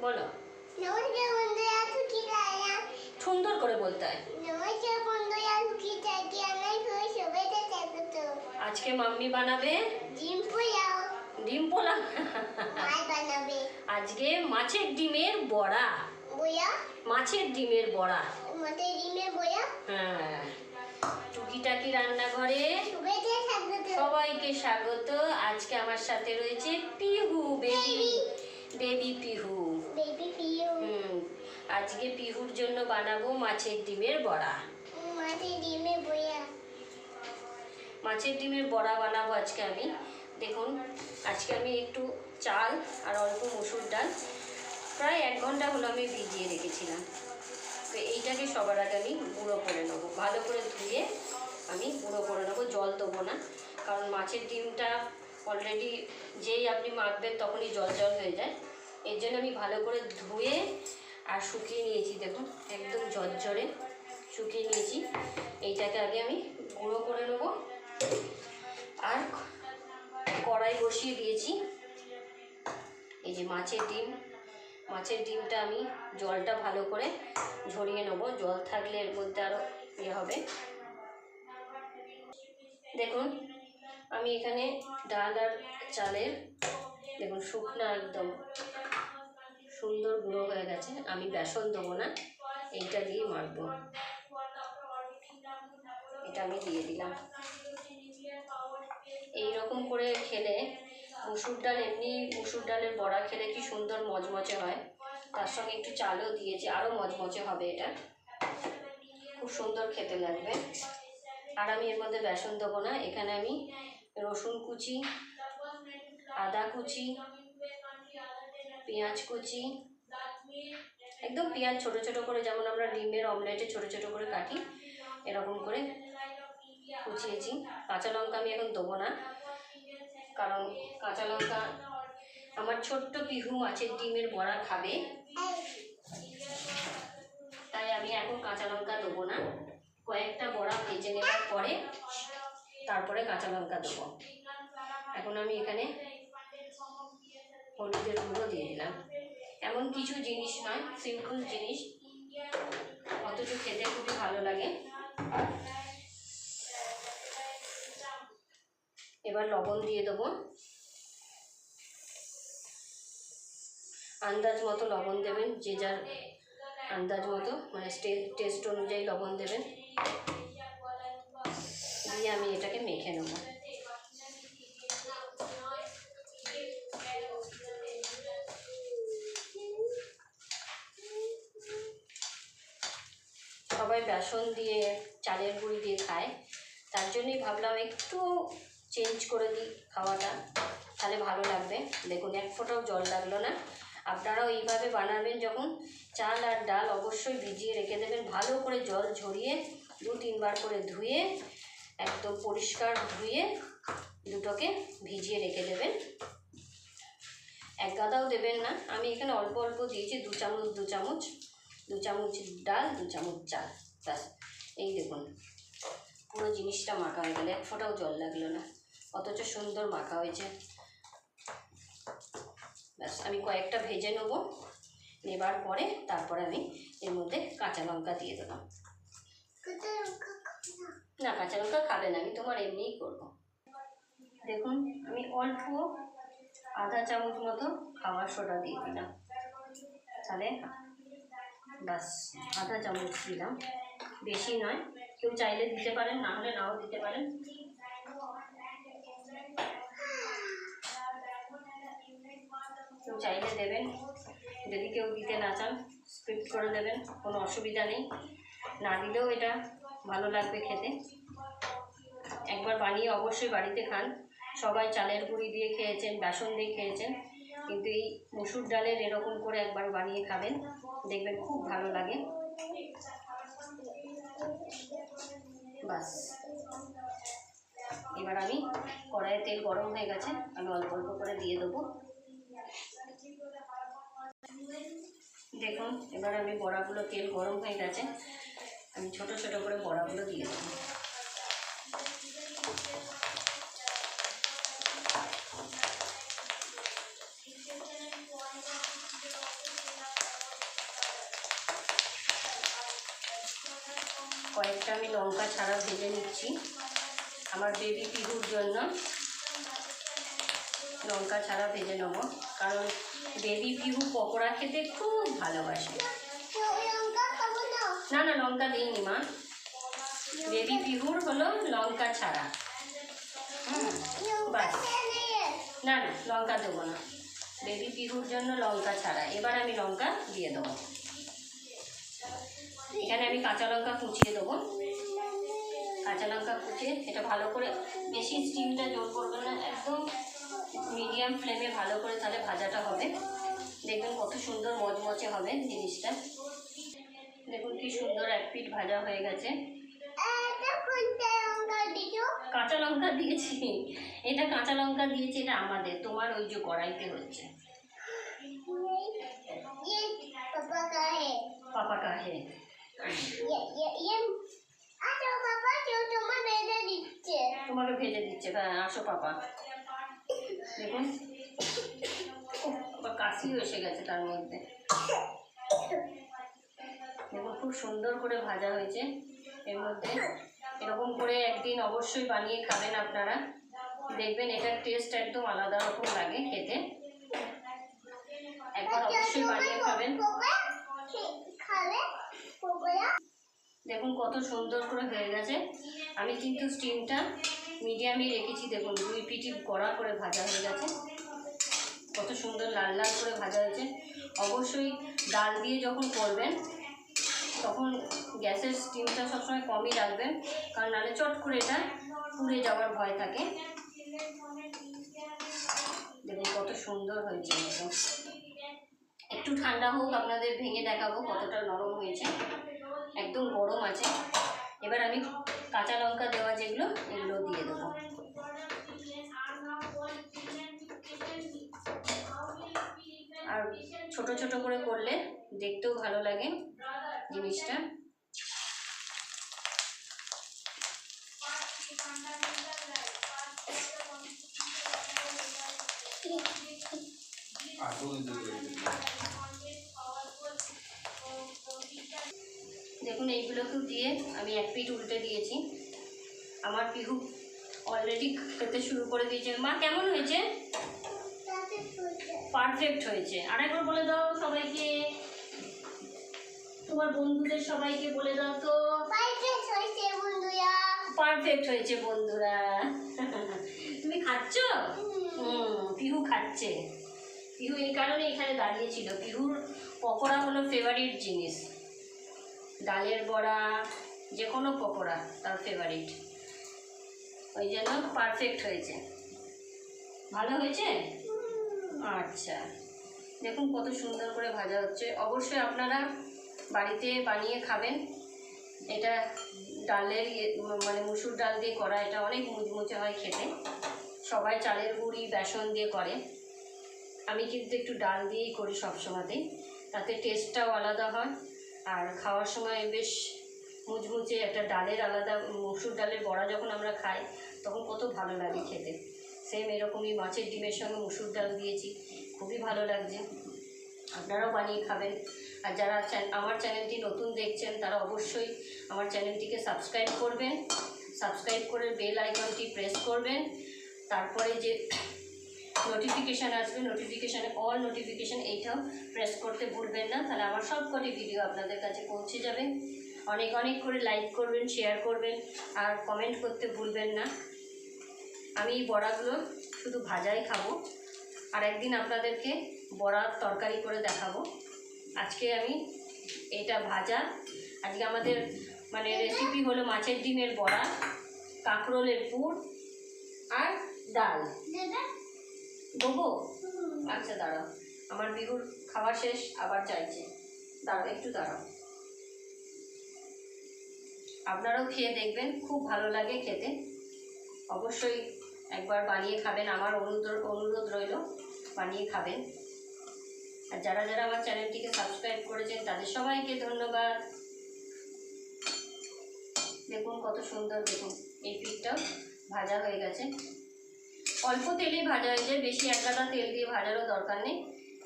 বলো। সুন্দর করে বলতে হয়। আজকে মাম্মি বানাবে? ডিম পোলাও। ডিম পোলা মাই বানাবে। আজকে মাছের ডিমের বড়া। বইয়া মাছের ডিমের বড়া। মতে ডিমের বইয়া হ্যাঁ। টুকিটাকি রান্নাঘরে? সবাইকে স্বাগত। আজকে আমার সাথে রয়েছে Pihu baby. Baby Pihu baby Piu হুম আজকে পিহুর জন্য বানাবো মাছের ডিমের বড়া। মতে ডিমের বইয়া মাছের ডিমের বড়া বানাবো আজকে আমি। দেখুন আজকে আমি একটু চাল আর অল্প মসুর ডাল। প্রায় এক ঘণ্টা হলো আমি ভিজিয়ে রেখেছিলাম। তো এইটাকে সবার আগে আমি গুঁড়ো করে নেব। ভালো করে ধুয়ে আমি গুঁড়ো করে নেব জল দেবো না। কারণ মাছের ডিমটা অলরেডি যেই আপনি মাখবেন তখনই জল জল হয়ে যায়। এর জন্য আমি ভালো করে ধুয়ে আর শুকিয়ে নিয়েছি, দেখুন, একদম ঝরঝরে শুকিয়ে নিয়েছি। এইটাকে আগে আমি গুঁড়ো করে নেব। আর কড়াই বসিয়ে দিয়েছি। এই যে মাছের ডিম, মাছের ডিমটা আমি জলটা ভালো করে ঝরিয়ে নেব। জল থাকলে এর মধ্যে আরও ইয়ে হবে। দেখুন, আমি এখানে ডাল আর চালের, দেখুন, শুকনো একদম সুন্দর গুঁড়ো হয়ে গেছে, আমি বেসন দেবো না, এইটা দিয়ে মাখবো। এটা আমি দিয়ে দিলাম। এই রকম করে খেলে মুসুর ডাল, এমনি মুসুর ডালের বড়া খেলে কি সুন্দর মচমচে হয়। তার সঙ্গে একটু চালও দিয়েছি আরও মচমচে হবে এটা। খুব সুন্দর খেতে লাগবে। আর আমি এর মধ্যে বেসন দেবো না, এখানে আমি রসুন কুচি, আদা কুচি পেঁয়াজ কুচি। একদম পেঁয়াজ ছোট ছোট করে, যেমন আমরা ডিমের অমলেটে ছোট ছোট করে কাটি, এরকম করে কুচিয়েছি। কাঁচা লঙ্কা আমি এখন দেবো না, কারণ কাঁচা লঙ্কা আমার ছোট্ট পিহু মাছের ডিমের বড়া খাবে। তাই আমি এখন কাঁচা লঙ্কা দেবো না। কয়েকটা বড়া ভেজে নেওয়ার পরে তারপরে কাঁচা লঙ্কা দেবো। এখন আমি এখানে হলুদের গুঁড়ো দিয়ে দিলাম। এমন কিছু জিনিস নয় সিম্পল জিনিস। অথচ খেতে খুবই ভালো লাগে। এবার লবণ দিয়ে দেবো। আন্দাজ মতো লবণ দেবেন, যে যার আন্দাজ মতো মানে টেস্ট অনুযায়ী লবণ দেবেন। দিয়ে আমি এটাকে মেখে নেব। সবাই বেসন দিয়ে, চালের গুঁড়ি দিয়ে খায়। তার জন্যই ভাবলাম একটু চেঞ্জ করে দিই খাওয়াটা। তাহলে ভালো লাগবে। দেখুন, এক ফোঁটাও জল লাগল না। আপনারাও এইভাবে বানাবেন যখন। চাল আর ডাল অবশ্যই ভিজিয়ে রেখে দেবেন। ভালো করে জল ঝরিয়ে দু তিনবার করে ধুয়ে, একদম পরিষ্কার ধুয়ে দুটোকে ভিজিয়ে রেখে দেবেন। এক গাদাও দেবেন না। আমি এখানে অল্প অল্প দিয়েছি, দু চামচ দু চামচ। দু চামচ ডাল দু চামচ চাল। ব্যাস এই দেখুন। পুরো জিনিসটা মাখা হয়ে গেল এক ফোঁটাও জল লাগল না। অথচ সুন্দর মাখা হয়েছে। ব্যাস আমি কয়েকটা ভেজে নেব। নেবার পরে তারপরে আমি এর মধ্যে কাঁচা লঙ্কা দিয়ে দেবো। না কাঁচা লঙ্কা খাবে না আমি তোমার এমনিই করব। দেখুন আমি অল্প আধা চামচ মতো খাওয়ার সোডা দিয়ে দিলাম। তাহলে বাস আধা চামচ দিলাম। বেশি নয়, কেউ চাইলে দিতে পারেন, না হলে নাও দিতে পারেন। কেউ চাইলে দেবেন, যদি কেউ দিতে না চান, স্কিপ করে দেবেন, কোনো অসুবিধা নেই। না দিলেও এটা ভালো লাগবে খেতে। একবার বানিয়ে অবশ্যই বাড়িতে খান। সবাই চালের গুঁড়ি দিয়ে খেয়েছেন, বেসন দিয়ে খেয়েছেন, কিন্তু এই মসুর ডালের এরকম করে একবার বানিয়ে খাবেন। দেখবেন খুব ভালো লাগে। বাস। এবার আমি কড়াইয়ে তেল গরম হয়ে গেছে, আমি অল্প অল্প করে দিয়ে দেবো। দেখুন, এবার আমি বড়াগুলো তেল গরম হয়ে গেছে, আমি ছোট ছোট করে বড়াগুলো দিয়ে দেবো। লঙ্কা ছাড়া ভেজে নিচ্ছি। আমার বেবি পিহুর জন্য লঙ্কা ছাড়া ভেজে নেব। কারণ বেবি পিহু পকোড়া খেতে খুব ভালোবাসে। না না, লঙ্কা দিইনি মা। বেবি পিহুর হলো লঙ্কা ছাড়া। না না, লঙ্কা দেবো না। বেবি পিহুর জন্য লঙ্কা ছাড়া। এবার আমি লঙ্কা দিয়ে দেবো। এখানে আমি কাঁচা লঙ্কা কুচিয়ে দেবো। কাঁচা লঙ্কা কুচে এটা ভালো করে বেশি স্টিমটা জোর করবে না একদম মিডিয়াম ফ্লেমে ভালো করে তাহলে ভাজাটা হবে। দেখবেন কত সুন্দর মচমচে হবে জিনিসটা। দেখুন কি সুন্দর এক পিঠ ভাজা হয়ে গেছে। কাঁচা লঙ্কা দিয়েছি? এটা কাঁচা লঙ্কা দিয়েছি এটা আমাদের তোমার ওই যে কড়াইতে হচ্ছে। পাপা কাহে তোমাকে ভেজে দিচ্ছে। হ্যাঁ আসো পাপা। দেখুন। কাশিও এসে গেছে তার মধ্যে। দেখুন, খুব সুন্দর করে ভাজা হয়েছে। এর মধ্যে এরকম করে একদিন অবশ্যই বানিয়ে খাবেন আপনারা। দেখবেন এটার টেস্ট একদম আলাদা রকম লাগে খেতে। একবার অবশ্যই বানিয়ে খাবেন। দেখুন, কত সুন্দর করে হয়ে গেছে। আমি কিন্তু স্টিমটা মিডিয়ামে রেখেছি, দেখুন, দুই পিটি কড়া করে ভাজা হয়ে গেছে। কত সুন্দর লাল লাল করে ভাজা হয়েছে। অবশ্যই ডাল দিয়ে যখন করবেন, তখন গ্যাসের স্টিমটা সবসময় কমই রাখবেন কারণ নাহলে চট করে এটা পুড়ে যাওয়ার ভয় থাকে। দেখুন, কত সুন্দর হয়েছে একটু ঠান্ডা হোক, আপনাদের ভেঙে দেখাবো কতটা নরম হয়েছে। একদম গরম আছে। এবার আমি কাঁচা লঙ্কা দেওয়া যেগুলো, এগুলো দিয়ে দেবো। আর ছোট ছোট করে করলে দেখতেও ভালো লাগে জিনিসটা। দেখুন এইগুলোকেও দিয়ে আমি এক পিঠ উল্টে দিয়েছি। আমার পিহু অলরেডি খেতে শুরু করে দিয়েছে। মা কেমন হয়েছে? পারফেক্ট হয়েছে। আরেকবার বলে দাও সবাইকে। তোমার বন্ধুদের সবাইকে বলে দাও তো। পাইতে হয়েছে বন্ধুরা। পারফেক্ট হয়েছে বন্ধুরা। তুমি খাচ্ছ? হুম। পিহু খাচ্ছে। পিহু এই কারণে এখানে দাঁড়িয়েছিল পিহুর পকোড়া হলো ফেভারিট জিনিস। ডালের বড়া, যে কোনো পকোড়া তার ফেভারিট ওই জন্য পারফেক্ট হয়েছে। ভালো হয়েছে? আচ্ছা। দেখুন কত সুন্দর করে ভাজা হচ্ছে। অবশ্যই আপনারা বাড়িতে বানিয়ে খাবেন। এটা ডালের ইয়ে মানে মুসুর ডাল দিয়ে করা, এটা অনেক মুচমুচে হয় খেতে। সবাই চালের গুঁড়ি, বেসন দিয়ে করে। আমি কিন্তু একটু ডাল দিয়েই করি সব সময়তেই তাতে টেস্টটাও আলাদা হয়। আর খাওয়ার সময় বেশ মুচমুচে একটা ডালের আলাদা মসুর ডালের বড়া যখন আমরা খাই, তখন কত ভালো লাগে খেতে। সেম এরকমই মাছের ডিমের সঙ্গে মসুর ডাল দিয়েছি, খুবই ভালো লাগছে। আপনারাও বানিয়ে খাবেন। আর যারা আমার চ্যানেলটি নতুন দেখছেন, তারা অবশ্যই আমার চ্যানেলটিকে সাবস্ক্রাইব করবেন। সাবস্ক্রাইব করে বেল আইকনটি প্রেস করবেন। তারপরে যে নোটিফিকেশান আসবে নোটিফিকেশানে অল নোটিফিকেশান এইটাও প্রেস করতে ভুলবেন না। তাহলে আমার সব কটি ভিডিও আপনাদের কাছে পৌঁছে যাবে। অনেক অনেক করে লাইক করবেন শেয়ার করবেন আর কমেন্ট করতে ভুলবেন না। আমি এই বড়াগুলো শুধু ভাজাই খাব। আর একদিন আপনাদেরকে বড়ার তরকারি করে দেখাবো। আজকে আমি এটা ভাজা। আজকে আমাদের মানে রেসিপি হলো মাছের ডিমের বড়া কাঁকরোলের পুর আর ডাল। দেবে আচ্ছা দাঁড়াও। আমার বিহুর খাওয়া শেষ আবার চাইছে। দাঁড়াও একটু দাঁড়াও। আপনারাও খেয়ে দেখবেন খুব ভালো লাগে খেতে। অবশ্যই একবার বানিয়ে খাবেন আমার অনুরোধ অনুরোধ রইল বানিয়ে খাবেন। আর যারা যারা আমার চ্যানেলটিকে সাবস্ক্রাইব করেছেন তাদের সবাইকে ধন্যবাদ। দেখুন কত সুন্দর দেখুন এই পিঠটাও ভাজা হয়ে গেছে। অল্প তেলেই ভাজা হয়ে যায়, বেশি এক গাদা তেল দিয়ে ভাজারও দরকার নেই।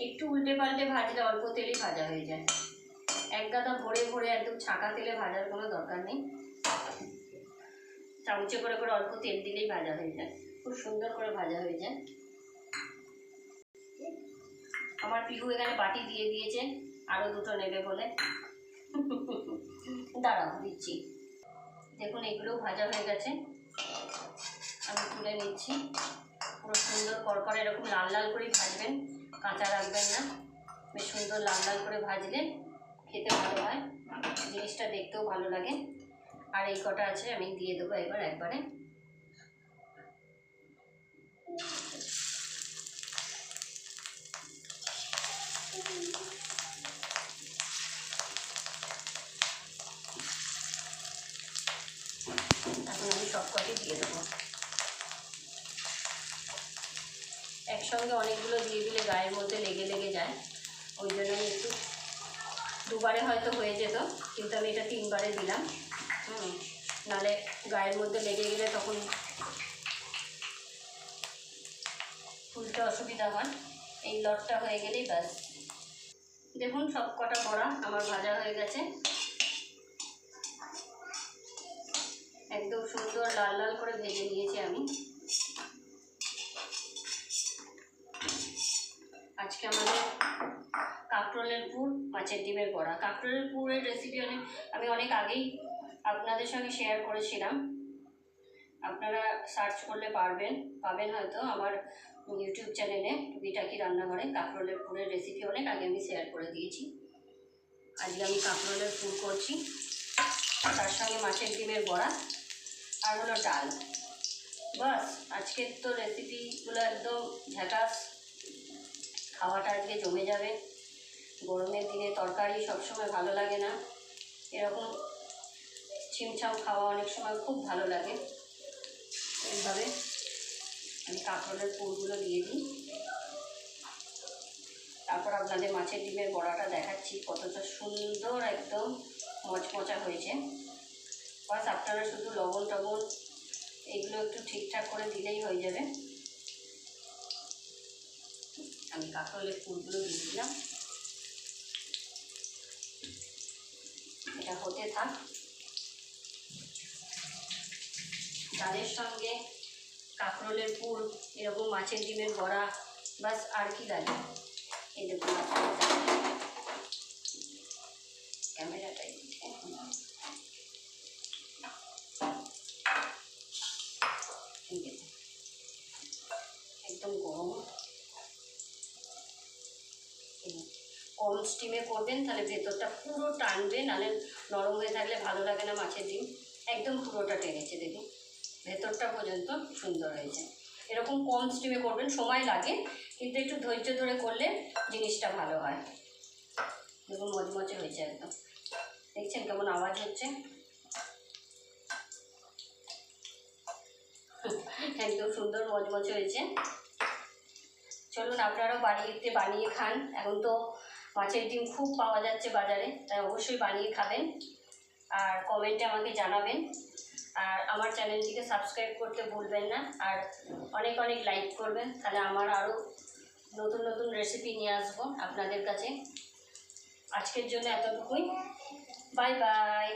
একটু উল্টে পাল্টে ভাজলে অল্প তেলেই ভাজা হয়ে যায়। এক গাদা ভরে ভরে একদম ছাঁকা তেলে ভাজার কোনো দরকার নেই। চামচে করে করে অল্প তেল দিলেই ভাজা হয়ে যায়। খুব সুন্দর করে ভাজা হয়ে যায়। আমার পিহু এখানে বাটি দিয়ে দিয়েছে আরও দুটো নেবে বলে। দাঁড়াও, দিচ্ছি। দেখুন, এগুলোও ভাজা হয়ে গেছে। আমি তুলে নিচ্ছি। পুরো সুন্দর করকরে এরকম লাল লাল করেই ভাজবেন, কাঁচা রাখবেন না। বেশ সুন্দর লাল লাল করে ভাজলে খেতে ভালো হয়, জিনিসটা দেখতেও ভালো লাগে। আর এই কটা আছে, আমি দিয়ে দেবো এবার একবারে। এখন আমি সব কটি দিয়ে দেবো। একসঙ্গে অনেকগুলো দিয়ে দিলে গায়ের মধ্যে লেগে লেগে যায়। ওই জন্য আমি একটু দুবারে হয়তো হয়ে যেত, কিন্তু আমি এটা তিনবারে দিলাম। হুম নাহলে গায়ের মধ্যে লেগে গেলে তখন ফুলতে অসুবিধা হয়। এই লটটা হয়ে গেলেই ব্যাস। দেখুন সব কটা বড়া আমার ভাজা হয়ে গেছে। একদম সুন্দর লাল লাল করে ভেজে নিয়েছি আমি। আজকে আমাদের কাঁকরোলের পুর মাছের ডিমের বড়া। কাঁকরোলের পুরের রেসিপি অনেক আমি অনেক আগেই আপনাদের সঙ্গে শেয়ার করেছিলাম। আপনারা সার্চ করলে পারবেন। পাবেন হয়তো আমার ইউটিউব চ্যানেলে বিটাকি রান্নাঘরে কাঁকরোলের পুরের রেসিপি অনেক আগে আমি শেয়ার করে দিয়েছি। আজকে আমি কাঁকরোলের পুর করছি। তার সঙ্গে মাছের ডিমের বড়া আর হলো ডাল। বাস, আজকের তো রেসিপিগুলো একদম ঝাঁকাস খাওয়াটা আজকে জমে যাবে। গরমের দিনে তরকারি সবসময় ভালো লাগে না। এরকম ছিমছাম খাওয়া অনেক সময় খুব ভালো লাগে। এইভাবে আমি কাঁকরোলের ফুলগুলো দিয়ে দিই। তারপর আপনাদের মাছের ডিমের বড়াটা দেখাচ্ছি, কতটা সুন্দর একদম মচমচা হয়েছে। বাস আপনারা শুধু লবণ টবণ এগুলো একটু ঠিকঠাক করে দিলেই হয়ে যাবে। আমি কাঁকরোলের ফুলগুলো দিয়ে দিলাম। এটা হতে থাক। ডালের সঙ্গে কাঁকরোলের ফুল এরকম মাছের ডিমের বড়া বাস আর কি লাগে এই দেখুন ক্যামেরাটাই দিচ্ছে এই দেখুন একদম গরম এই কম স্টিমে করবেন, তাহলে ভেতরটা পুরো টানবে, নাহলে নরম হয়ে থাকলে ভালো লাগে না মাছের ডিম। একদম পুরোটা টেনেছে, দেখুন। ভেতরটা পর্যন্ত সুন্দর হয়েছে। এরকম কম স্টিমে করবেন, সময় লাগে, কিন্তু একটু ধৈর্য ধরে করলে জিনিসটা ভালো হয়। দেখুন, মচমচে হয়েছে একদম। দেখছেন কেমন আওয়াজ হচ্ছে? একদম সুন্দর মচমচে হয়েছে। চলুন, আপনারাও বাড়িতে বানিয়ে খান। এখন তো মাছের ডিম খুব পাওয়া যাচ্ছে বাজারে, তাই অবশ্যই বানিয়ে খাবেন। আর কমেন্টে আমাকে জানাবেন। আর আমার চ্যানেলটিকে সাবস্ক্রাইব করতে ভুলবেন না। আর অনেক অনেক লাইক করবেন। তাহলে আমার আরও নতুন নতুন রেসিপি নিয়ে আসব আপনাদের কাছে। আজকের জন্য এতটুকুই। Bye bye